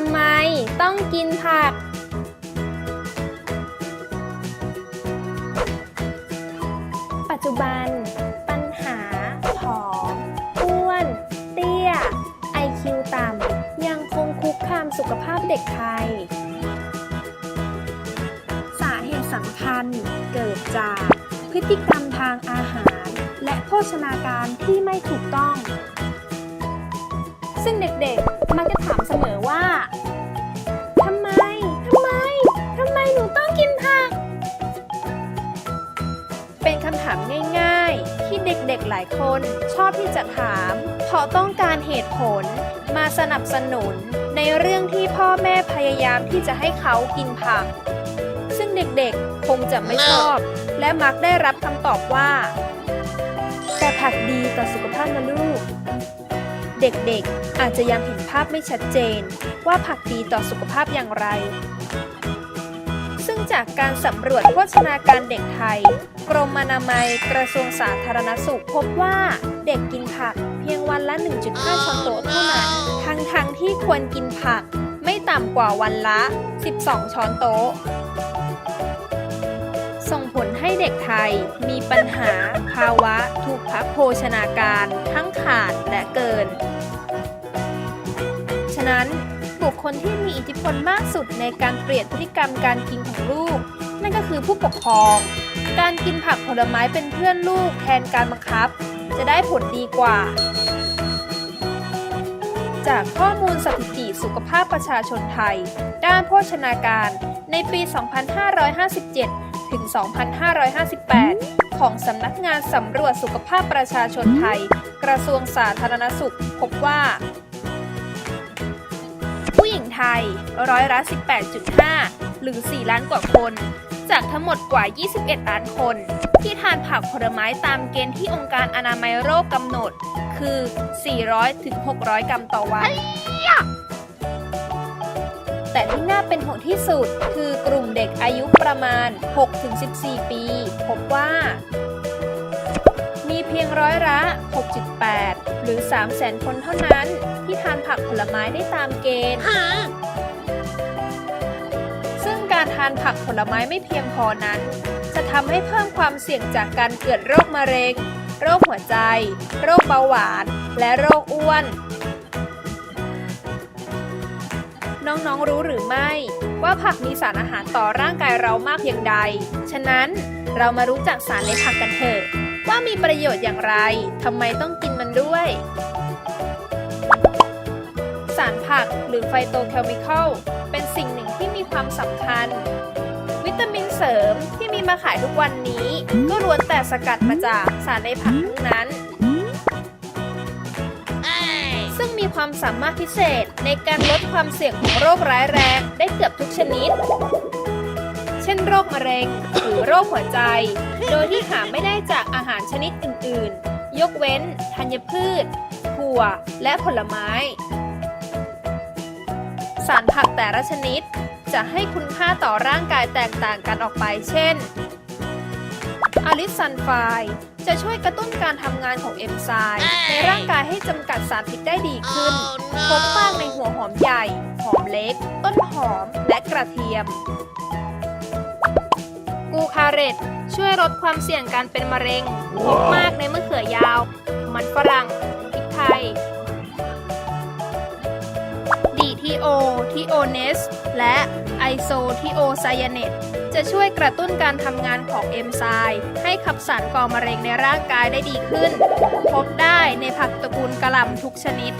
ำไมต้องกินผัก ปัจจุบัน ปัญหาผอมอ้วน เตี้ย IQ ต่ำ ยังคงคุกคามสุขภาพเด็กไทย สาเหตุสำคัญเกิดจากพฤติกรรมทางอาหาร และโภชนาการที่ไม่ถูกต้อง ซึ่งเด็กๆ มักจะถามเสมอว่าทำไมทำไมทำไมหนูต้องกินผัก เป็นคำถามง่ายๆ ที่เด็กๆหลายคนชอบที่จะถาม เพราะต้องการเหตุผลมาสนับสนุนในเรื่องที่พ่อแม่พยายามที่จะให้เขากินผัก ซึ่งเด็กๆคงจะไม่ชอบ และมักได้รับคำตอบว่า แต่ผักดีต่อสุขภาพนะลูก เด็กๆ อาจจะยังเห็นภาพไม่ชัดเจน ว่าผักดีต่อสุขภาพอย่างไร ซึ่งจากการสำรวจโภชนาการเด็กไทย กรมอนามัยกระทรวงสาธารณสุขพบว่าเด็กกินผักเพียงวันละ 1.5 ช้อนโต๊ะเท่านั้น ทั้งๆที่ควรกินผักไม่ต่ำกว่าวันละ 12 ช้อนโต๊ะส่งผลให้เด็กไทยมีปัญหาภาวะถูกพักโภชนาการ ทั้งขาดและเกิน นั้น บุคคลที่มีอิทธิพลมากสุดในการเปลี่ยนพฤติกรรมการกินของลูก นั่นก็คือผู้ปกครอง การกินผักผลไม้เป็นเพื่อนลูกแทนการบังคับ จะได้ผลดีกว่า จากข้อมูลสถิติสุขภาพประชาชนไทย ด้านโภชนาการในปี 2557 ถึง 2558 ของสำนักงานสำรวจสุขภาพประชาชนไทย กระทรวงสาธารณสุข พบว่า ญิงไทยร้อยละ 18.5 หรือ 4 ล้านกว่าคน จากทั้งหมดกว่า 21 ล้านคน ที่ทานผักผลไม้ตามเกณฑ์ที่องค์การอนามัยโรคกำหนด คือ 400ถึง600 กรัมต่อวัน แต่ที่น่าเป็นห่วงที่สุด คือกลุ่มเด็กอายุประมาณ 6-14 ปี พบว่ามีเพียงร้อยละ 6.8 หรือ 300,000 คนเท่านั้น ที่ทานผักผลไม้ได้ตามเกณฑ์ ซึ่งการทานผักผลไม้ไม่เพียงพอนั้น จะทำให้เพิ่มความเสี่ยงจากการเกิดโรคมะเร็ง โรคหัวใจ โรคเบาหวาน และโรคอ้วน น้องๆรู้หรือไม่ ว่าผักมีสารอาหารต่อร่างกายเรามากเพียงใด ฉะนั้นเรามารู้จักสารในผักกันเถอะว่ามีประโยชน์อย่างไร ทำไมต้องกินมันด้วยสารผักหรือไฟโตเคมีคอลเป็นสิ่งหนึ่งที่มีความสำคัญ วิตามินเสริมที่มีมาขายทุกวันนี้ ก็ล้วนแต่สกัดมาจากสารในผักทั้งนั้น ซึ่งมีความสามารถพิเศษในการลดความเสี่ยงของโรคร้ายแรงได้เกือบทุกชนิด เช่นโรคมะเร็งหรือโรคหัวใจ โดยที่หาไม่ได้จากอาหารชนิดอื่น ๆ ยกเว้นธัญพืชถั่วและผลไม้ สารผักแต่ละชนิด จะให้คุณค่าต่อร่างกายแตกต่างกันออกไป เช่นอลิสซันไฟด์จะช่วยกระตุ้นการทำงานของเอนไซม์ในร่างกายให้จำกัดสารพิษได้ดีขึ้น พบมากในหัวหอมใหญ่ หอมเล็ก ต้นหอม และกระเทียม กูคาเรตช่วยลดความเสี่ยงการเป็นมะเร็ง พบมากในมะเขือยาว มันฝรั่งพริกไทย ทีโอทีโอเนส และไอโซทีโอไซยาเนตจะช่วยกระตุ้นการทำงานของเอนไซม์ให้ขับสารก่อมะเร็งในร่างกายได้ดีขึ้น พบได้ในผักตระกูลกระหล่ำทุกชนิด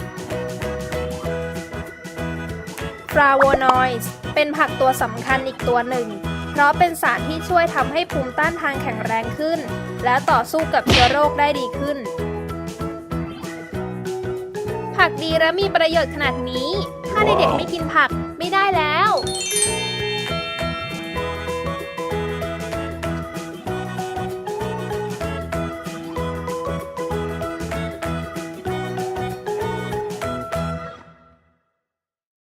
ฟลาโวนอยด์เป็นผักตัวสำคัญอีกตัวหนึ่ง เพราะเป็นสารที่ช่วยทำให้ภูมิต้านทานแข็งแรงขึ้น และต่อสู้กับเชื้อโรคได้ดีขึ้น ผักดีและมีประโยชน์ขนาดนี้ ถ้าเด็กๆไม่กินผักไม่ได้แล้ว